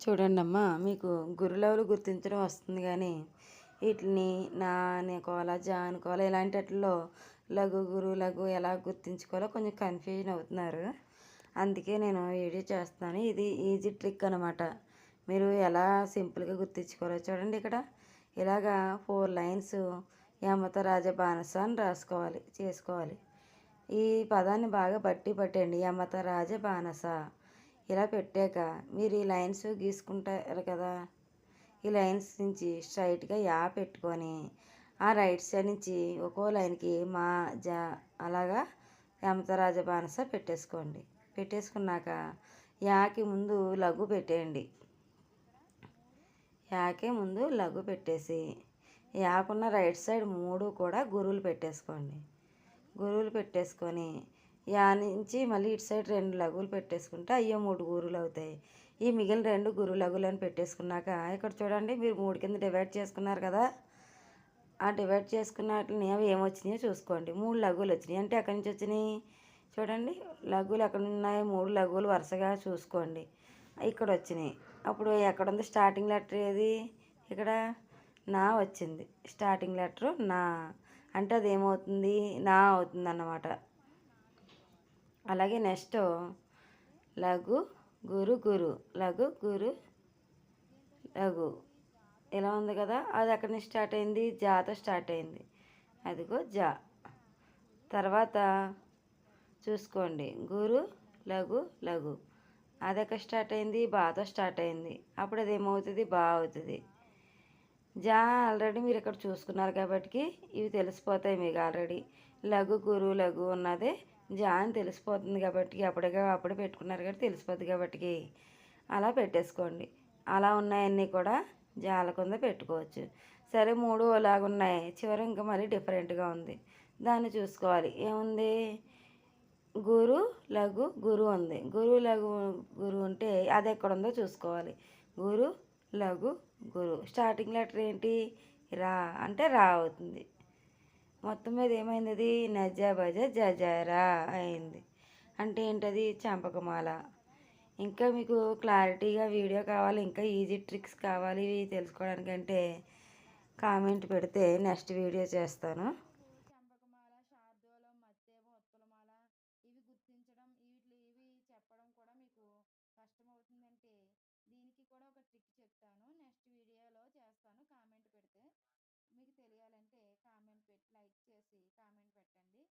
చూడండి అమ్మా మీకు గురులవులు గుర్తించడం వస్తుంది కానీ వీటిని నా అనుకోవాలా జా అనుకోవాలా ఇలాంటి వాటిల్లో లఘు గురు లఘు ఎలా గుర్తించుకోవాలో కొంచెం కన్ఫ్యూజన్ అవుతున్నారు. అందుకే నేను వీడియో చేస్తున్నాను. ఇది ఈజీ ట్రిక్ అనమాట మీరు ఎలా సింపుల్గా గుర్తించుకోవాలో చూడండి ఇక్కడ. ఇలాగా ఫోర్ లైన్స్ యమత రాజ బానస అని రాసుకోవాలి చేసుకోవాలి. ఈ పదాన్ని బాగా బట్టి పట్టండి యమత రాజ బానస. ఇలా పెట్టాక మీరు ఈ లైన్స్ గీసుకుంటారు కదా? ఈ లైన్స్ నుంచి స్ట్రైట్గా యా పెట్టుకొని ఆ రైట్ సైడ్ నుంచి ఒక్కో లైన్కి మా జా అలాగా యమతరాజ బానస పెట్టేసుకోండి. పెట్టేసుకున్నాక యాకి ముందు లఘు పెట్టేయండి. యాకే ముందు లఘు పెట్టేసి యాకున్న రైట్ సైడ్ మూడు కూడా గురువులు పెట్టేసుకోండి. గురువులు పెట్టేసుకొని యా నుంచి మళ్ళీ ఇటు సైడ్ రెండు లగులు పెట్టేసుకుంటే అయ్యో మూడు గురువులు అవుతాయి. ఈ మిగిలిన రెండు గురు లగులను పెట్టేసుకున్నాక ఇక్కడ చూడండి మీరు మూడు కింద డివైడ్ చేసుకున్నారు కదా. ఆ డివైడ్ చేసుకున్న వాటిని అవి ఏమొచ్చినాయో చూసుకోండి. మూడు లఘువులు వచ్చినాయి. అంటే అక్కడి నుంచి వచ్చినాయి? చూడండి. లఘువులు ఎక్కడ ఉన్నాయి మూడు లఘువులు వరుసగా చూసుకోండి. ఇక్కడ వచ్చినాయి. అప్పుడు ఎక్కడ ఉంది స్టార్టింగ్ లెటర్ ఏది? ఇక్కడ నా వచ్చింది. స్టార్టింగ్ లెటర్ నా. అంటే అది ఏమవుతుంది? నా అవుతుంది అన్నమాట అలాగే నెక్స్ట్ లఘు గురు గురు లఘు గురు లఘు. ఇలా ఉంది కదా అది ఎక్కడి నుంచి స్టార్ట్ అయింది? జాతో స్టార్ట్ అయింది. అదిగో జా. తర్వాత చూసుకోండి. గురు లఘు లఘు. అది ఎక్కడ స్టార్ట్ అయింది? బాతో స్టార్ట్ అయింది. అప్పుడు అది ఏమవుతుంది? బా అవుతుంది. జా ఆల్రెడీ మీరు ఇక్కడ చూసుకున్నారు కాబట్టి ఇవి తెలిసిపోతాయి మీకు ఆల్రెడీ. లఘు గురు లఘు ఉన్నదే. జా అని తెలిసిపోతుంది కాబట్టి అప్పటిగా అప్పుడే పెట్టుకున్నారు కాబట్టి తెలిసిపోతుంది కాబట్టి. అలా పెట్టేసుకోండి. అలా ఉన్నాయన్నీ కూడా జాల కింద పెట్టుకోవచ్చు. సరే మూడు ఉన్నాయి చివరి ఇంకా మరీ డిఫరెంట్గా ఉంది. దాన్ని చూసుకోవాలి. ఏముంది? గురు లఘు గురు ఉంది. గురు లఘు గురు ఉంటే అది ఎక్కడ ఉందో చూసుకోవాలి. గురు లఘు గురు. స్టార్టింగ్ లెటర్ ఏంటి? రా. అంటే రా అవుతుంది. మొత్తం మీద ఏమైంది అది నజ జజారా అయింది. అంటే ఏంటది? చంపకమాల. ఇంకా మీకు క్లారిటీగా వీడియో కావాలి ఇంకా ఈజీ ట్రిక్స్ కావాలి ఇవి తెలుసుకోవడానికంటే కామెంట్ పెడితే నెక్స్ట్ వీడియో చేస్తాను. దీనికి కూడా ఒక ట్రిక్ చెప్తాను. నెక్స్ట్ వీడియోలో చేస్తాను కామెంట్ పెడితే మీకు తెలియాలంటే కామెంట్ పెట్టి లైక్ చేసి కామెంట్ పెట్టండి.